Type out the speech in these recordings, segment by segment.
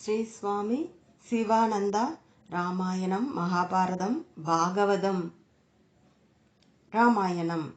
ஸ்ரீ சுவாமி சிவானந்தா ராமாயணம் மகாபாரதம் பாகவதம். ராமாயணம்.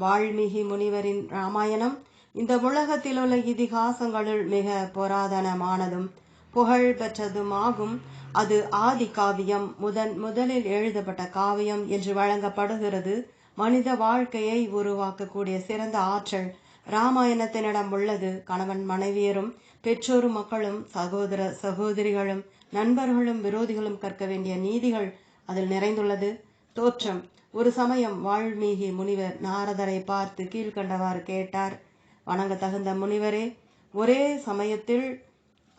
வால்மீகி முனிவரின் ராமாயணம். இந்த உலகத்தில் உள்ள இதிகாசங்களுள் மிக புராதனமானதும் புகழ் பெற்றதுமாகும். அது ஆதி காவியம் முதன் முதலில் எழுதப்பட்ட காவியம் என்று வழங்கப்படுகிறது. மனித வாழ்க்கையை உருவாக்கக்கூடிய சிறந்த ஆற்றல் ராமாயணத்தினிடம் உள்ளது. கணவன் மனைவியரும் பெற்றோரும் மக்களும் சகோதர சகோதரிகளும் நண்பர்களும் விரோதிகளும் கற்க வேண்டிய நீதிகள் அதில் நிறைந்துள்ளது. தோற்றம். ஒரு சமயம் வால்மீகி முனிவர் நாரதரை பார்த்து கீழ்கண்டவாறு கேட்டார். வணங்க தகுந்த முனிவரே ஒரே சமயத்தில்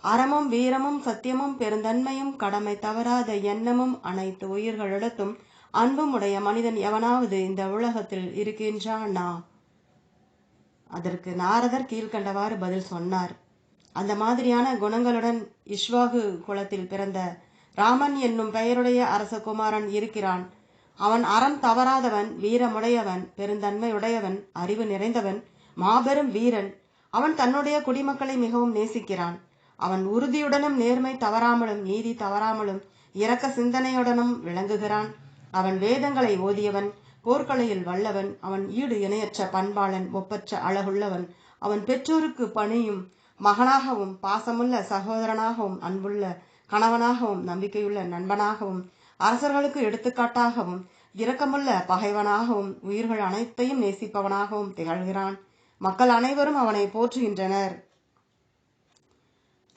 அறமும் வீரமும் சத்தியமும் பெருந்தன்மையும் கடமை தவறாத எண்ணமும் அனைத்து உயிர்களிடத்தும் அன்பும் உடைய மனிதன் எவனாவது இந்த உலகத்தில் இருக்கின்றானா? அதற்கு நாரதர் கீழ்கண்டவாறு பதில் சொன்னார். அந்த மாதிரியான குணங்களுடன் இஷ்வாகு குலத்தில் பிறந்த ராமன் என்னும் பெயருடைய அரசகுமாரன் இருக்கிறான். அவன் அறம் தவறாதவன் வீரமுடையவன் பெருந்தன்மையுடையவன் அறிவு நிறைந்தவன் மாபெரும் வீரன். அவன் தன்னுடைய குடிமக்களை மிகவும் நேசிக்கிறான். அவன் உறுதியுடனும் நேர்மை தவறாமலும் நீதி தவறாமலும் இரக்க சிந்தனையுடனும் விளங்குகிறான். அவன் வேதங்களை ஓதியவன். போர்க்கலையில் வல்லவன் அவன் ஈடு இணையற்ற பண்பாளன் ஒப்பற்ற அழகுள்ளவன். அவன் பெற்றோருக்கு பணியும் மகனாகவும் பாசமுள்ள சகோதரனாகவும் அன்புள்ள கணவனாகவும் நம்பிக்கையுள்ள நண்பனாகவும் அரசர்களுக்கு எடுத்துக்காட்டாகவும் இரக்கமுள்ள பகைவனாகவும் உயிர்கள் அனைத்தையும் நேசிப்பவனாகவும் திகழ்கிறான். மக்கள் அனைவரும் அவனை போற்றுகின்றனர்.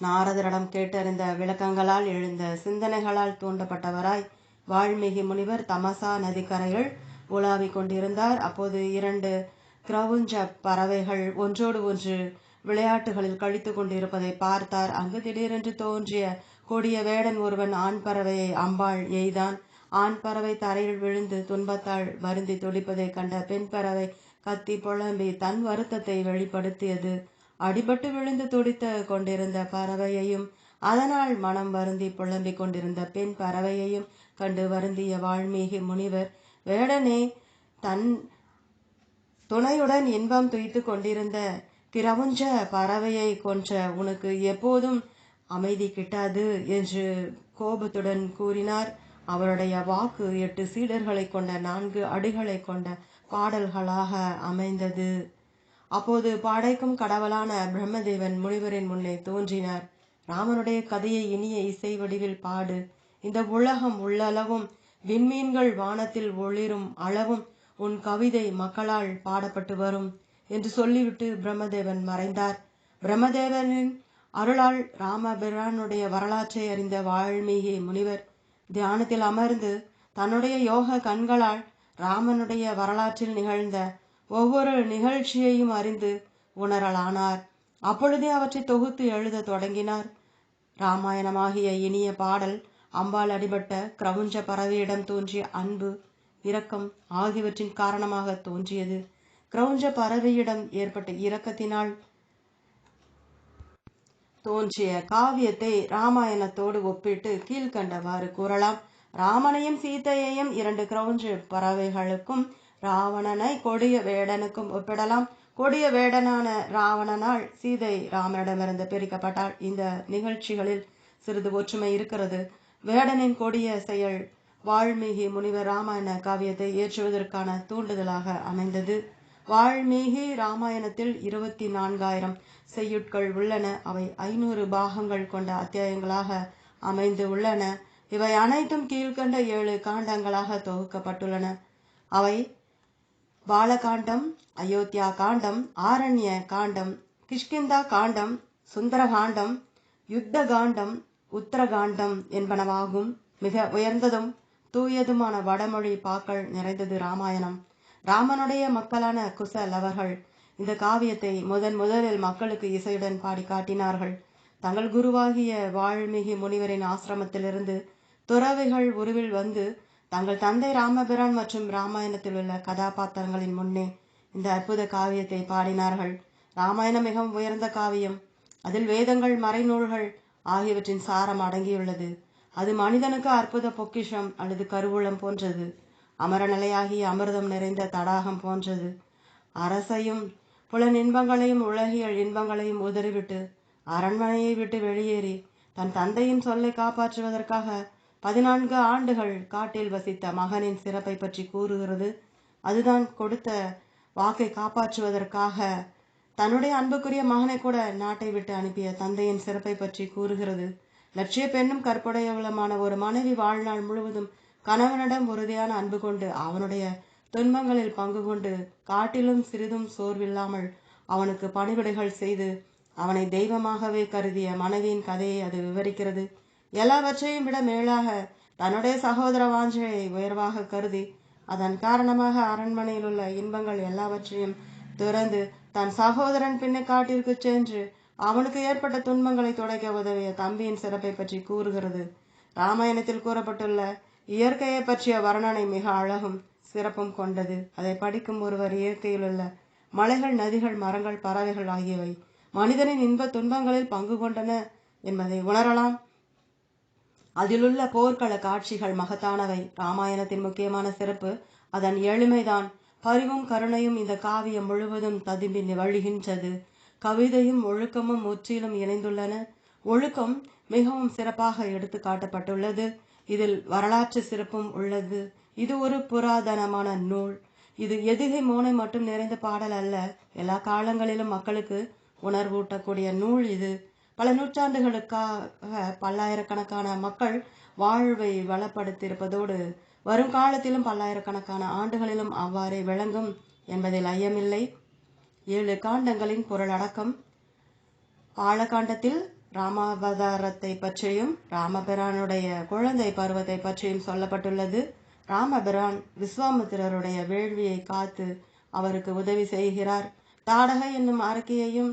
நாரதரிடம் கேட்டறிந்த விளக்கங்களால் எழுந்த சிந்தனைகளால் தூண்டப்பட்டவராய் வால்மீகி முனிவர் தமசா நதிக்கரையில் உலாவிக் கொண்டிருந்தார். அப்போது இரண்டு கிரவுஞ்ச பறவைகள் ஒன்றோடு ஒன்று விளையாட்டுகளில் கழித்து கொண்டிருப்பதை பார்த்தார். அங்கு திடீரென்று தோன்றிய கொடிய வேடன் ஒருவன் ஆண் பறவையை அம்பாள் எய்தான். ஆண் பறவை தரையில் விழுந்து துன்பத்தால் வருந்தி துடிப்பதை கண்ட பெண் பறவை கத்தி புலம்பி தன் வருத்தத்தை வெளிப்படுத்தியது. அடிபட்டு விழுந்து துடித்து கொண்டிருந்த பறவையையும் அதனால் மனம் வருந்தி புலம்பிக் கொண்டிருந்த பெண் பறவையையும் கண்டு வருந்திய வால்மீகி முனிவர் வேடனே தன் துணையுடன் இன்பம் துய்த்து கொண்டிருந்த கிரவுஞ்ச பறவையை கொன்ற உனக்கு எப்போதும் அமைதி கிட்டாது என்று கோபத்துடன் கூறினார். அவருடைய வாக்கு எட்டு சீடர்களை கொண்ட நான்கு அடிகளை கொண்ட பாடல்களாக அமைந்தது. அப்போது பாடைக்கும் கடவுளான பிரம்மதேவன் முனிவரின் முன்னே தோன்றினார். ராமனுடைய கதையை இனிய இசை வடிவில் பாடு. இந்த உலகம் உள்ளளவும் விண்மீன்கள் வானத்தில் ஒளிரும் அளவும் உன் கவிதை மக்களால் பாடப்பட்டு வரும் என்று சொல்லிவிட்டு பிரம்மதேவன் மறைந்தார். பிரம்மதேவனின் அருளால் ராமபிரானுடைய வரலாற்றை அறிந்த வால்மீகி முனிவர் தியானத்தில் அமர்ந்து தன்னுடைய யோக கண்களால் ராமனுடைய வரலாற்றில் நிகழ்ந்த ஒவ்வொரு நிகழ்ச்சியையும் அறிந்து உணரலானார். அப்பொழுதே அவற்றை தொகுத்து எழுத தொடங்கினார். ராமாயணமாகிய இனிய பாடல் அம்பாள் அடிபட்ட கிரவுஞ்ச பறவையிடம் தோன்றிய அன்பு இரக்கம் ஆகியவற்றின் காரணமாக தோன்றியது. கிரவுஞ்ச பறவையிடம் ஏற்பட்ட இரக்கத்தினால் தோன்றிய காவியத்தை ராமாயணத்தோடு ஒப்பிட்டு கீழ்கண்டவாறு கூறலாம். ராமனையும் சீதையையும் இரண்டு கிரவுஞ்ச பறவைகளுக்கும் ராவணனை கொடிய வேடனுக்கும் ஒப்பிடலாம். கொடிய வேடனான ராவணனால் சீதை ராமனிடமிருந்து பிரிக்கப்பட்டால் இந்த நிகழ்ச்சிகளில் சிறிது ஒற்றுமை இருக்கிறது. வேடனின் கொடிய செயல் வால்மீகி முனிவர் ராமாயண காவியத்தை ஏற்றுவதற்கான தூண்டுதலாக அமைந்தது. வால்மீகி ராமாயணத்தில் இருபத்தி நான்காயிரம் செய்யுட்கள் உள்ளன. அவை ஐநூறு பாகங்கள் கொண்ட அத்தியாயங்களாக அமைந்து உள்ளன. இவை அனைத்தும் கீழ்கண்ட ஏழு காண்டங்களாக தொகுக்கப்பட்டுள்ளன. அவை பாலகாண்டம் அயோத்தியா காண்டம் ஆரண்ய காண்டம் கிஷ்கிந்தா காண்டம் சுந்தரகாண்டம் யுத்த காண்டம் உத்தரகாண்டம் என்பனவாகும். மிக உயர்ந்ததும் தூயதுமான வடமொழி பாக்கள் நிறைந்தது ராமாயணம் ராமனுடைய மக்களான குசலவர்கள் இந்த காவியத்தை முதன் முதலில் மக்களுக்கு இசையுடன் பாடி காட்டினார்கள். தங்கள் குருவாகிய வால்மீகி முனிவரின் ஆசிரமத்திலிருந்து துறவிகள் உருவில் வந்து தங்கள் தந்தை ராமபிரான் மற்றும் ராமாயணத்தில் உள்ள கதாபாத்திரங்களின் முன்னே இந்த அற்புத காவியத்தை பாடினார்கள். ராமாயணம் மிகவும் உயர்ந்த காவியம். அதில் வேதங்கள் மறைநூல்கள் ஆகியவற்றின் சாரம் அடங்கியுள்ளது. அது மனிதனுக்கு அற்புத பொக்கிஷம் அல்லது கருவூலம் போன்றது. அமரநிலையாகிய அமிர்தம் நிறைந்த தடாகம் போன்றது. அரசையும் புலன் இன்பங்களையும் உலகியல் இன்பங்களையும் உதறிவிட்டு அரண்மனையை விட்டு வெளியேறி தன் தந்தையின் சொல்லை காப்பாற்றுவதற்காக பதினான்கு ஆண்டுகள் காட்டில் வசித்த மகனின் சிறப்பை பற்றி கூறுகிறது. அதுதான் கொடுத்த வாக்கை காப்பாற்றுவதற்காக தன்னுடைய அன்புக்குரிய மகனை கூட நாட்டை விட்டு அனுப்பிய தந்தையின் சிறப்பை பற்றி கூறுகிறது. லட்சிய பெண்ணும் கற்புடையவளமான ஒரு மனைவி வாழ்நாள் முழுவதும் கணவனிடம் உறுதியான அன்பு கொண்டு அவனுடைய துன்பங்களில் பங்கு கொண்டு காட்டிலும் சிறிதும் சோர்வில்லாமல் அவனுக்கு பணிவிடைகள் செய்து அவனை தெய்வமாகவே கருதிய மனைவியின் கதையை அது விவரிக்கிறது. எல்லாவற்றையும் விட மேலாக தன்னுடைய சகோதர வாஞ்சையை உயர்வாக கருதி அதன் காரணமாக அரண்மனையில் உள்ள இன்பங்கள் எல்லாவற்றையும் துறந்து தன் சகோதரன் பின்னே காட்டிற்கு சென்று அவனுக்கு ஏற்பட்ட துன்பங்களை துடைக்க உதவிய தம்பியின் சிறப்பை பற்றி கூறுகிறது. ராமாயணத்தில் கூறப்பட்டுள்ள இயற்கையை பற்றிய வர்ணனை மிக அழகும் சிறப்பும் கொண்டது. அதை படிக்கும் ஒருவர் இயற்கையில் உள்ள மலைகள் நதிகள் மரங்கள் பறவைகள் ஆகியவை மனிதனின் இன்ப துன்பங்களில் பங்கு கொண்டன என்பதை உணரலாம். அதிலுள்ள போர்க்கள காட்சிகள் மகத்தானவை. ராமாயணத்தின் முக்கியமான சிறப்பு அதன் எளிமைதான். பரிவும் கருணையும் இந்த காவியம் முழுவதும் ததும்பி வழிகின்றது. கவிதையும் ஒழுக்கமும் முற்றிலும் இணைந்துள்ளன. ஒழுக்கம் மிகவும் சிறப்பாக எடுத்து காட்டப்பட்டுள்ளது. இதில் வரலாற்று சிறப்பும் உள்ளது. இது ஒரு புராதனமான நூல். இது எதுகை மோனை மட்டும் நிறைந்த பாடல் அல்ல. எல்லா காலங்களிலும் மக்களுக்கு உணர்வூட்டக்கூடிய நூல் இது. பல நூற்றாண்டுகளுக்காக பல்லாயிரக்கணக்கான மக்கள் வாழ்வை வளப்படுத்தியிருப்பதோடு வருங்காலத்திலும் பல்லாயிரக்கணக்கான ஆண்டுகளிலும் அவ்வாறே விளங்கும் என்பதில் ஐயமில்லை. ஏழு காண்டங்களின் பொருளடக்கம் பாலகாண்டத்தில் ராமாவதாரத்தை பற்றியும் ராமபிரானுடைய குழந்தை பருவத்தை பற்றியும் சொல்லப்பட்டுள்ளது. ராமபிரான் விஸ்வாமித்திரருடைய வேள்வியை காத்து அவருக்கு உதவி செய்கிறார். தாடக என்னும் அரக்கியையும்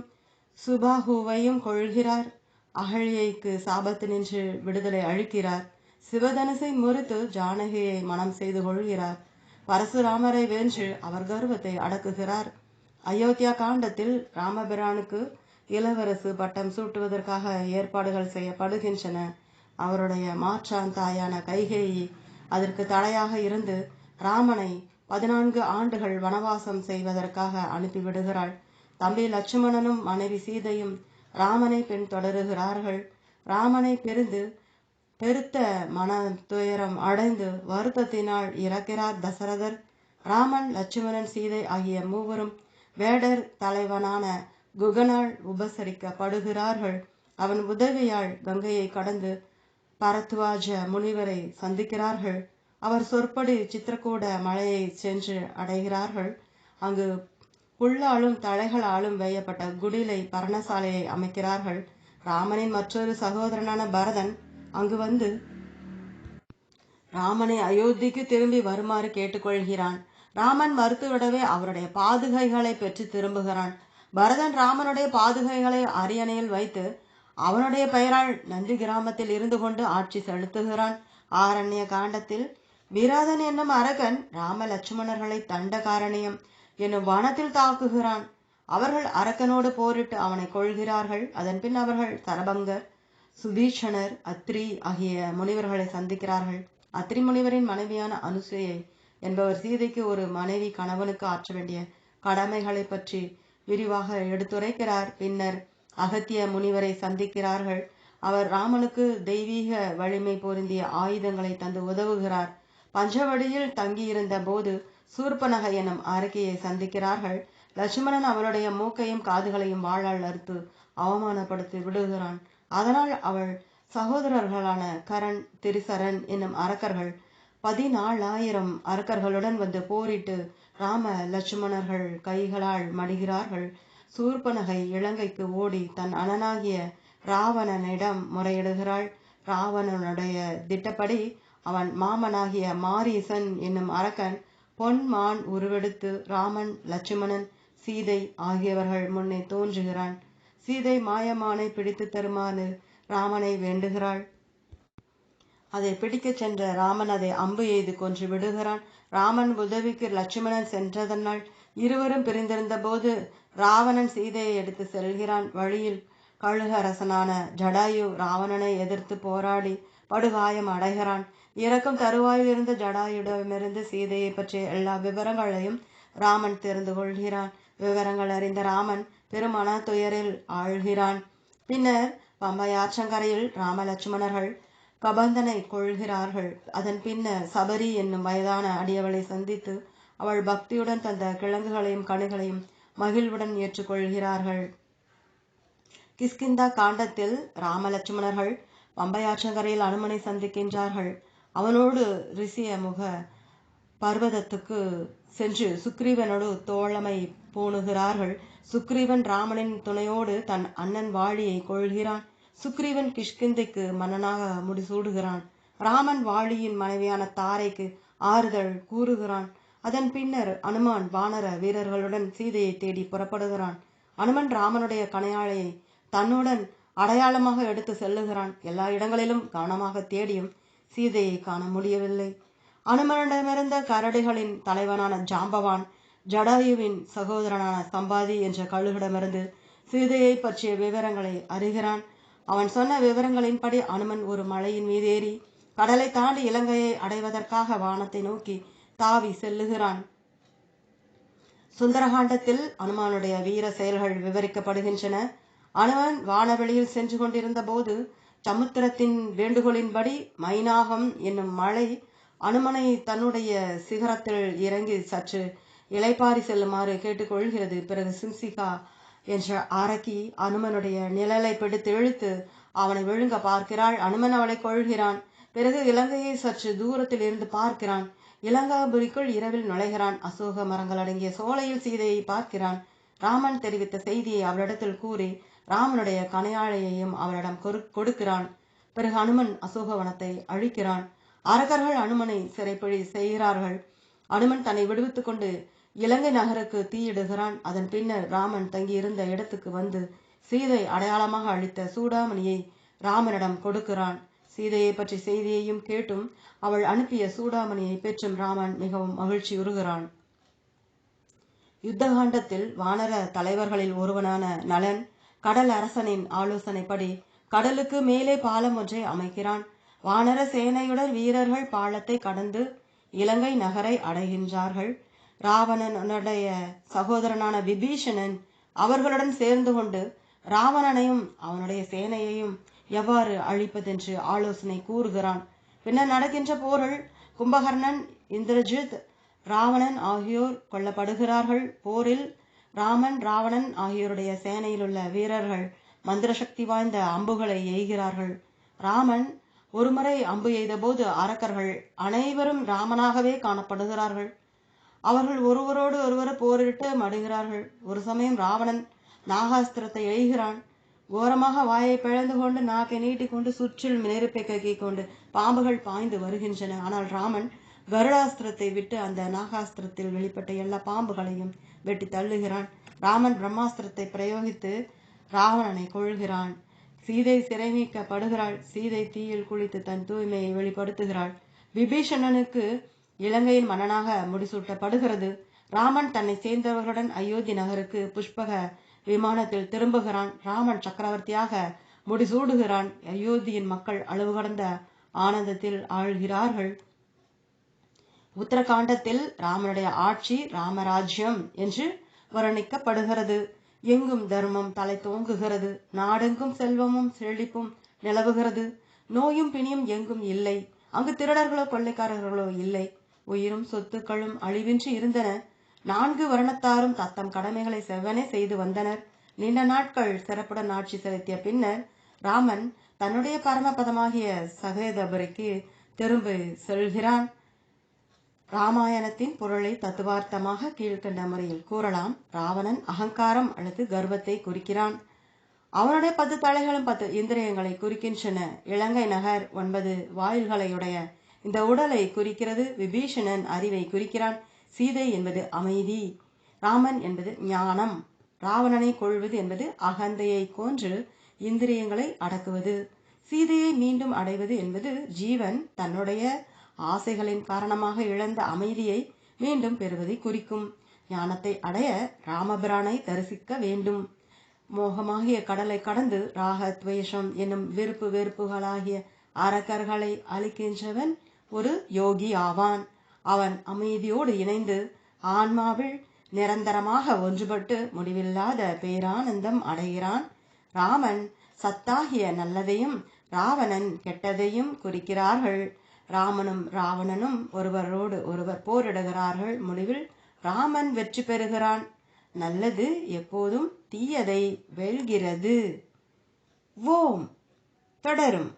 சுபாகுவையும் கொள்கிறார். அகழியைக்கு சாபத்து நின்று விடுதலை அழிக்கிறார் சிவதனுசை முறித்து ஜானகியை மனம் செய்து கொள்கிறார். பரசுராமரை வென்று அவர் கர்வத்தை அடக்குகிறார். அயோத்தியா காண்டத்தில் ராமபிரானுக்கு இளவரசு பட்டம் சூட்டுவதற்காக ஏற்பாடுகள் செய்யப்படுகின்றன. அவருடைய மாற்றான் தாயான கைகேயி அதற்கு தடையாக இருந்து ராமனை பதினான்கு ஆண்டுகள் வனவாசம் செய்வதற்காக அனுப்பிவிடுகிறாள். தம்பி லட்சுமணனும் மனைவி சீதையும் ராமனை பின் தொடருகிறார்கள் ராமனை பிரிந்து பெருத்த மன துயரம் அடைந்து வருத்தத்தினால் இறக்கிறார் தசரதர். ராமன் லட்சுமணன் சீதை ஆகிய மூவரும் வேடர் தலைவனான குகனால் உபசரிக்கப்படுகிறார்கள். அவன் உதவியால் கங்கையை கடந்து பரத்வாஜ முனிவரை சந்திக்கிறார்கள். அவர் சொற்படி சித்திரக்கூட மலையை சென்று அடைகிறார்கள். அங்கு புல்லாலும் தழைகளாலும் வேயப்பட்ட குடிலை பர்ணசாலையை அமைக்கிறார்கள். ராமனின் மற்றொரு சகோதரனான பரதன் அங்கு வந்து ராமனை அயோத்திக்கு திரும்பி வருமாறு கேட்டுக்கொள்கிறான். ராமன் மறுத்துவிடவே அவருடைய பாதுகைகளை பெற்று திரும்புகிறான். பரதன் ராமனுடைய பாதுகைகளை அரியணையில் வைத்து அவனுடைய பெயரால் நந்தி கிராமத்தில் இருந்து கொண்டு ஆட்சி செலுத்துகிறான். ஆரண்ய காண்டத்தில் விராதன் என்னும் அரகன் ராம லட்சுமணர்களை தண்டகாரணியம் என்னும் வனத்தில் தாக்குகிறான். அவர்கள் அரக்கனோடு போரிட்டு அவனை கொள்கிறார்கள் அதன் பின் அவர்கள் சரபங்கர் சுபீஷணர் அத்ரி ஆகிய முனிவர்களை சந்திக்கிறார்கள். அத்ரி முனிவரின் மனைவியான அனுசூயை என்பவர் சீதைக்கு ஒரு மனைவி கணவனுக்கு ஆற்ற வேண்டிய கடமைகளை பற்றி விரிவாக எடுத்துரைக்கிறார். பின்னர் அகத்திய முனிவரை சந்திக்கிறார்கள். அவர் ராமனுக்கு தெய்வீக வலிமை பொருந்திய ஆயுதங்களை தந்து உதவுகிறார். பஞ்சவடியில் தங்கியிருந்த போது சூர்பனக எனும் அரக்கியை சந்திக்கிறார்கள். லட்சுமணன் அவருடைய மூக்கையும் காதுகளையும் வாழால் அறுத்து அவமானப்படுத்தி விடுகிறான். அதனால் அவள் சகோதரர்களான கரண் திரிசரன் என்னும் அரக்கர்கள் பதினாலாயிரம் அரக்கர்களுடன் வந்து போரிட்டு ராம லட்சுமணர்கள் கைகளால் மடிகிறார்கள். சூர்பனகை இலங்கைக்கு ஓடி தன் அண்ணனாகிய ராவணனிடம் முறையிடுகிறாள். ராவணனுடைய திட்டப்படி அவன் மாமனாகிய மாரீசன் என்னும் அரக்கன் பொன் மான் உருவெடுத்து ராமன் லட்சுமணன் சீதை ஆகியவர்கள் முன்னே தோன்றுகிறான். சீதை மாயமானை பிடித்து தருமாறு ராமனை வேண்டுகிறாள். அதை பிடிக்கச் சென்ற ராமன் அதை அம்பு எய்து கொன்று விடுகிறான். ராமன் உதவிக்கு லட்சுமணன் சென்றதனால் இருவரும் பிரிந்திருந்த போது ராவணன் சீதையை எடுத்து செல்கிறான். வழியில் கழுகரசனான ஜடாயு ராவணனை எதிர்த்து போராடி படுகாயம் அடைகிறான். இறக்கும் தருவாயில் இருந்த ஜடாயுடமிருந்து சீதையை பற்றிய எல்லா விவரங்களையும் ராமன் தெரிந்து கொள்கிறான். விவரங்கள் அறிந்த ராமன் பெருமன துயரில் ஆழ்கிறான். பின்னர் பம்பை ஆற்றங்கரையில் ராமலட்சுமணர்கள் கபந்தனை கொள்கிறார்கள். அதன் பின்னர் சபரி என்னும் வயதான அடியவளை சந்தித்து அவள் பக்தியுடன் தந்த கிழங்குகளையும் கனிகளையும் மகிழ்வுடன் ஏற்றுக்கொள்கிறார்கள். கிஸ்கிந்தா காண்டத்தில் ராமலட்சுமணர்கள் பம்பையாற்றங்கரையில் அனுமனை சந்திக்கின்றார்கள். அவனோடு ரிஷிய முக பர்வதத்துக்கு சென்று சுக்ரீவனோடு தோழமை பூணுகிறார்கள். சுக்ரீவன் ராமனின் துணையோடு தன் அண்ணன் வாழியை கொள்கிறான். சுக்ரீவன் கிஷ்கிந்தைக்கு மன்னனாக முடிசூடுகிறான். ராமன் வாழியின் மனைவியான தாரைக்கு ஆறுதல் கூறுகிறான். அதன் பின்னர் அனுமான் வானர வீரர்களுடன் சீதையை தேடி புறப்படுகிறான். அனுமன் ராமனுடைய கணையாளையை தன்னுடன் அடையாளமாக எடுத்து செல்லுகிறான். எல்லா இடங்களிலும் கவனமாக தேடியும் சீதையை காண முடியவில்லை. அனுமனிடமிருந்த கரடிகளின் தலைவனான ஜாம்பவான் ஜடாயுவின் சகோதரனான சம்பாதி என்ற கழுகிடமிருந்து சீதையை பற்றிய விவரங்களை அறிகிறான். அவன் சொன்ன விவரங்களின்படி அனுமன் ஒரு மலையின் மீது ஏறி கடலை தாண்டி இலங்கையை அடைவதற்காக வானத்தை நோக்கி தாவி செல்லுகிறான். சுந்தரகாண்டத்தில் அனுமானுடைய வீர செயல்கள் விவரிக்கப்படுகின்றன. அனுமன் வானவெளியில் சென்று கொண்டிருந்த போது சமுத்திரத்தின் வேண்டுகோளின்படி மைனாகம் என்னும் மலை அனுமனை தன்னுடைய சிகரத்தில் இறங்கி சற்று இலைப்பாரி செல்லுமாறு கேட்டுக்கொள்கிறது. பிறகு சிம்சிகா என்ற அரக்கி அனுமனுடைய நிழலை பிடித்து இழுத்து அவனை விழுங்க பார்க்கிறாள். அனுமன் அவளை கொள்கிறான் பிறகு இலங்கையை சற்று தூரத்தில் இருந்து பார்க்கிறான். இலங்காபுரிக்குள் இரவில் நுழைகிறான். அசோக மரங்கள் அடங்கிய சோலையில் சீதையை பார்க்கிறான். ராமன் தெரிவித்த செய்தியை அவளிடத்தில் கூறி ராமனுடைய கனையாழையையும் அவளிடம் கொடுக்கிறான். பிறகு அனுமன் அசோகவனத்தை அழிக்கிறான். அரகர்கள் அனுமனை சிறைப்பழி செய்கிறார்கள். அனுமன் தன்னை விடுவித்துக் கொண்டு இலங்கை நகருக்கு தீயிடுகிறான். அதன் பின்னர் ராமன் தங்கியிருந்த இடத்துக்கு வந்து சீதை அடையாளமாக அளித்த சூடாமணியை ராமனிடம் கொடுக்கிறான். சீதையை பற்றி செய்தியையும் கேட்டும் அவள் அனுப்பிய சூடாமணியை பெற்றும் ராமன் மிகவும் மகிழ்ச்சியுறுகிறான் யுத்தகாண்டத்தில் வானர தலைவர்களில் ஒருவனான நலன் கடல் அரசனின் ஆலோசனைப்படி கடலுக்கு மேலே பாலம் ஒன்றை அமைக்கிறான். வானர சேனையுடன் வீரர்கள் பாலத்தை கடந்து இலங்கை நகரை அடைகின்றார்கள். ராவணனுடைய சகோதரனான விபீஷணன் அவர்களுடன் சேர்ந்து கொண்டு ராவணனையும் அவனுடைய சேனையையும் எவ்வாறு அழிப்பதென்று ஆலோசனை கூறுகிறான். பின்னர் நடக்கின்ற போரில் கும்பகர்ணன் இந்திரஜித் ராவணன் ஆகியோர் கொல்லப்படுகிறார்கள். போரில் ராமன் ராவணன் ஆகியோருடைய சேனையில் உள்ள வீரர்கள் மந்திர சக்தி வாய்ந்த அம்புகளை எய்கிறார்கள். ராமன் ஒருமுறை அம்பு எய்தபோது அரக்கர்கள் அனைவரும் ராமனாகவே காணப்படுகிறார்கள். அவர்கள் ஒருவரோடு ஒருவர் போரிட்டு மடுகிறார்கள். ஒரு சமயம் ராவணன் நாகாஸ்திரத்தை எழுகிறான் ஓரமாக வாயை பிளந்து கொண்டு நாக்கை நீட்டிக்கொண்டு சுற்றில் நெருப்பை கக்கிக் கொண்டு பாம்புகள் பாய்ந்து வருகின்றன. ஆனால் ராமன் கருடாஸ்திரத்தை விட்டு அந்த நாகாஸ்திரத்தில் வெளிப்பட்ட எல்லா பாம்புகளையும் வெட்டி தள்ளுகிறான். ராமன் பிரம்மாஸ்திரத்தை பிரயோகித்து ராவணனை கொள்கிறான். சீதை சிறை நீக்கப்படுகிறாள் சீதை தீயில் குளித்து தன் தூய்மையை வெளிப்படுத்துகிறாள். விபீஷணனுக்கு இலங்கையின் மன்னனாக முடிசூட்டப்படுகிறது. ராமன் தன்னை சேர்ந்தவர்களுடன் அயோத்தி நகருக்கு புஷ்பக விமானத்தில் திரும்புகிறான். ராமன் சக்கரவர்த்தியாக முடிசூடுகிறான். அயோத்தியின் மக்கள் அளவு கடந்த ஆனந்தத்தில் ஆழ்கிறார்கள். உத்தரகாண்டத்தில் ராமனுடைய ஆட்சி ராமராஜ்யம் என்று வர்ணிக்கப்படுகிறது. எங்கும் தர்மம் தலை தோங்குகிறது. நாடெங்கும் செல்வமும் செழிப்பும் நிலவுகிறது. நோயும் பிணியும் எங்கும் இல்லை. அங்கு திருடர்களோ கொள்ளைக்காரர்களோ இல்லை. உயிரும் சொத்துக்களும் அழிவின்றி இருந்தன. நான்கு வருணத்தாரும் தத்தம் கடமைகளை செவ்வனே செய்து வந்தனர். நீண்ட நாட்கள் சிறப்புடன் ஆட்சி செலுத்திய பின்னர் ராமன் தன்னுடைய பரமபதமாகிய சகேதபுரிக்கு திரும்பி செல்கிறான். ராமாயணத்தின் பொருளை தத்துவார்த்தமாக கீழ்கண்ட முறையில் கூறலாம். ராவணன் அகங்காரம் அல்லது கர்வத்தை குறிக்கிறான். அவனுடைய பத்து தலைகளும் பத்து இந்திரியங்களை குறிக்கின்றன. இலங்கை நகர் ஒன்பது வாயில்களையுடைய இந்த உடலை குறிக்கிறது விபீஷணன் அறிவை குறிக்கிறான். சீதை என்பது அமைதி. ராமன் என்பது ஞானம். ராவணனை கொள்வது என்பது அகந்தையை கொன்று இந்திரியங்களை அடக்குவது. சீதையை மீண்டும் அடைவது என்பது ஜீவன் தன்னுடைய ஆசைகளின் காரணமாக இழந்த அமைதியை மீண்டும் பெறுவதை குறிக்கும். ஞானத்தை அடைய ராமபிரானை தரிசிக்க வேண்டும். மோகமாகிய கடலை கடந்து ராக துவேஷம் என்னும் விருப்பு வெறுப்புகளாகிய அரக்கர்களை அழிக்கின்றவன் ஒரு யோகி ஆவான். அவன் அமைதியோடு இணைந்து ஆன்மாவில் நிரந்தரமாக ஒன்றுபட்டு முடிவில்லாத பேரானந்தம் அடைகிறான். ராமன் சத்தாகிய நல்லதையும் ராவணன் கெட்டதையும் குறிக்கிறார்கள். ராமனும் ராவணனும் ஒருவரோடு ஒருவர் போரிடுகிறார்கள். முடிவில் ராமன் வெற்றி பெறுகிறான். நல்லது எப்போதும் தீயதை வெல்கிறது. ஓம். தொடரும்.